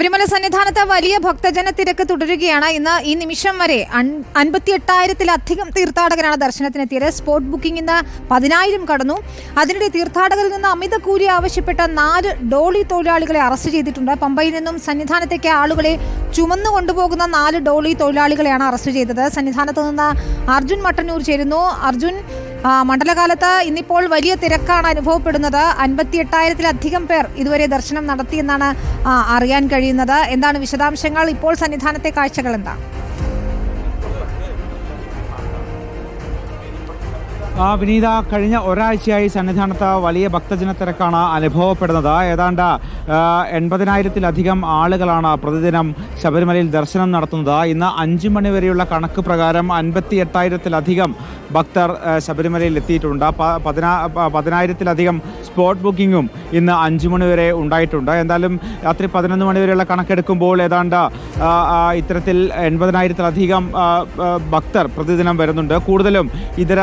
ശബരിമല സന്നിധാനത്ത് വലിയ ഭക്തജന തിരക്ക് തുടരുകയാണ്. ഇന്ന് ഈ നിമിഷം വരെ അൻപത്തി എട്ടായിരത്തിലധികം തീർത്ഥാടകരാണ് ദർശനത്തിനെത്തിയത്. സ്പോട്ട് ബുക്കിംഗ് ഇന്ന് പതിനായിരം കടന്നു. അതിനിടെ തീർത്ഥാടകരിൽ നിന്ന് അമിത കൂലി ആവശ്യപ്പെട്ട നാല് ഡോളി തൊഴിലാളികളെ അറസ്റ്റ് ചെയ്തിട്ടുണ്ട്. പമ്പയിൽ നിന്നും സന്നിധാനത്തേക്ക് ആളുകളെ ചുമന്നു കൊണ്ടുപോകുന്ന നാല് ഡോളി തൊഴിലാളികളെയാണ് അറസ്റ്റ് ചെയ്തത്. സന്നിധാനത്ത് നിന്ന് അർജുൻ മട്ടന്നൂർ ചേരുന്നു. അർജുൻ മണ്ഡലകാലത്ത് ഇന്നിപ്പോൾ വലിയ തിരക്കാണ് അനുഭവപ്പെടുന്നത്. അൻപത്തി എട്ടായിരത്തിലധികം പേർ ഇതുവരെ ദർശനം നടത്തിയെന്നാണ് അറിയാൻ കഴിയുന്നത്. എന്താണ് വിശദാംശങ്ങൾ? ഇപ്പോൾ സന്നിധാനത്തെ കാഴ്ചകൾ എന്താ വിനീത കഴിഞ്ഞ ഒരാഴ്ചയായി സന്നിധാനത്ത് വലിയ ഭക്തജന തിരക്കാണ് അനുഭവപ്പെടുന്നത്. ഏതാണ്ട് ആ, എൺപതിനായിരത്തിലധികം ആളുകളാണ് പ്രതിദിനം ശബരിമലയിൽ ദർശനം നടത്തുന്നത്. ഇന്ന് അഞ്ചു മണിവരെയുള്ള കണക്ക് പ്രകാരം അൻപത്തി എട്ടായിരത്തിലധികം ഭക്തർ ശബരിമലയിൽ എത്തിയിട്ടുണ്ട്. പതിനാ പതിനായിരത്തിലധികം സ്പോട്ട് ബുക്കിങ്ങും ഇന്ന് അഞ്ചു മണിവരെ ഉണ്ടായിട്ടുണ്ട്. എന്തായാലും രാത്രി പതിനൊന്ന് മണിവരെയുള്ള കണക്കെടുക്കുമ്പോൾ ഏതാണ്ട് ആ, ആ, ഇത്തരത്തിൽ എൺപതിനായിരത്തിലധികം ആ, ആ, ഭക്തർ പ്രതിദിനം വരുന്നുണ്ട്. കൂടുതലും ഇതര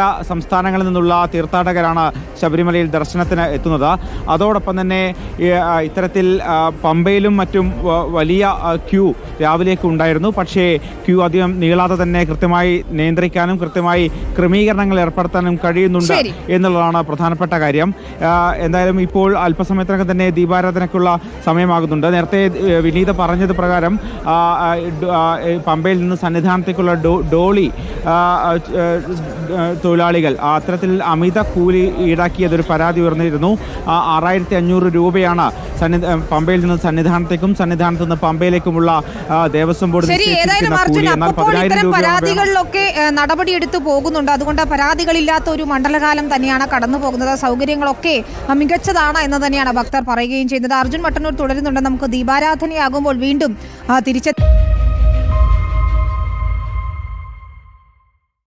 സംസ്ഥാനങ്ങളിൽ നിന്നുള്ള തീർത്ഥാടകരാണ് ശബരിമലയിൽ ദർശനത്തിന് എത്തുന്നത്. അതോടൊപ്പം തന്നെ ഇത്തരത്തിൽ പമ്പയിലും മറ്റും വലിയ ക്യൂ രാവിലേക്ക് ഉണ്ടായിരുന്നു. പക്ഷേ ക്യൂ അധികം നീളാതെ തന്നെ കൃത്യമായി നിയന്ത്രിക്കാനും കൃത്യമായി ക്രമീകരണങ്ങൾ ഏർപ്പെടുത്താനും കഴിയുന്നുണ്ട് എന്നുള്ളതാണ് പ്രധാനപ്പെട്ട കാര്യം. എന്തായാലും ഇപ്പോൾ അല്പസമയത്തിനകം തന്നെ ദീപാരാധനയ്ക്കുള്ള സമയമാകുന്നുണ്ട്. നേരത്തെ വിനീത പറഞ്ഞത് പ്രകാരം പമ്പയിൽ നിന്ന് സന്നിധാനത്തേക്കുള്ള ഡോളി തൊഴിലാളികൾ ആ, അത്തരത്തിൽ അമിത കൂലി ഈടാക്കിയതൊരു പരാതി ഉയർന്നിരുന്നു. ആ, ആറായിരത്തി അഞ്ഞൂറ് രൂപയാണ് സന്നി പമ്പയിൽ നിന്ന് സന്നിധാനത്തേക്കും സന്നിധാനത്ത് നിന്ന് പമ്പയിലേക്കുമുള്ള ദേവസ്വം ബോർഡ് ഇത്തരം പരാതികളിലൊക്കെ നടപടിയെടുത്തു പോകുന്നുണ്ട്. അതുകൊണ്ട് പരാതികളില്ലാത്ത ഒരു മണ്ഡലകാലം തന്നെയാണ് കടന്നു പോകുന്നത് സൗകര്യങ്ങളൊക്കെ മികച്ചതാണ് എന്ന് തന്നെയാണ് ഭക്തർ പറയുകയും ചെയ്യുന്നത്. അർജുൻ മട്ടന്നൂർ തുടരുന്നുണ്ട്. നമുക്ക് ദീപാരാധനയാകുമ്പോൾ വീണ്ടും ആ, തിരിച്ചെ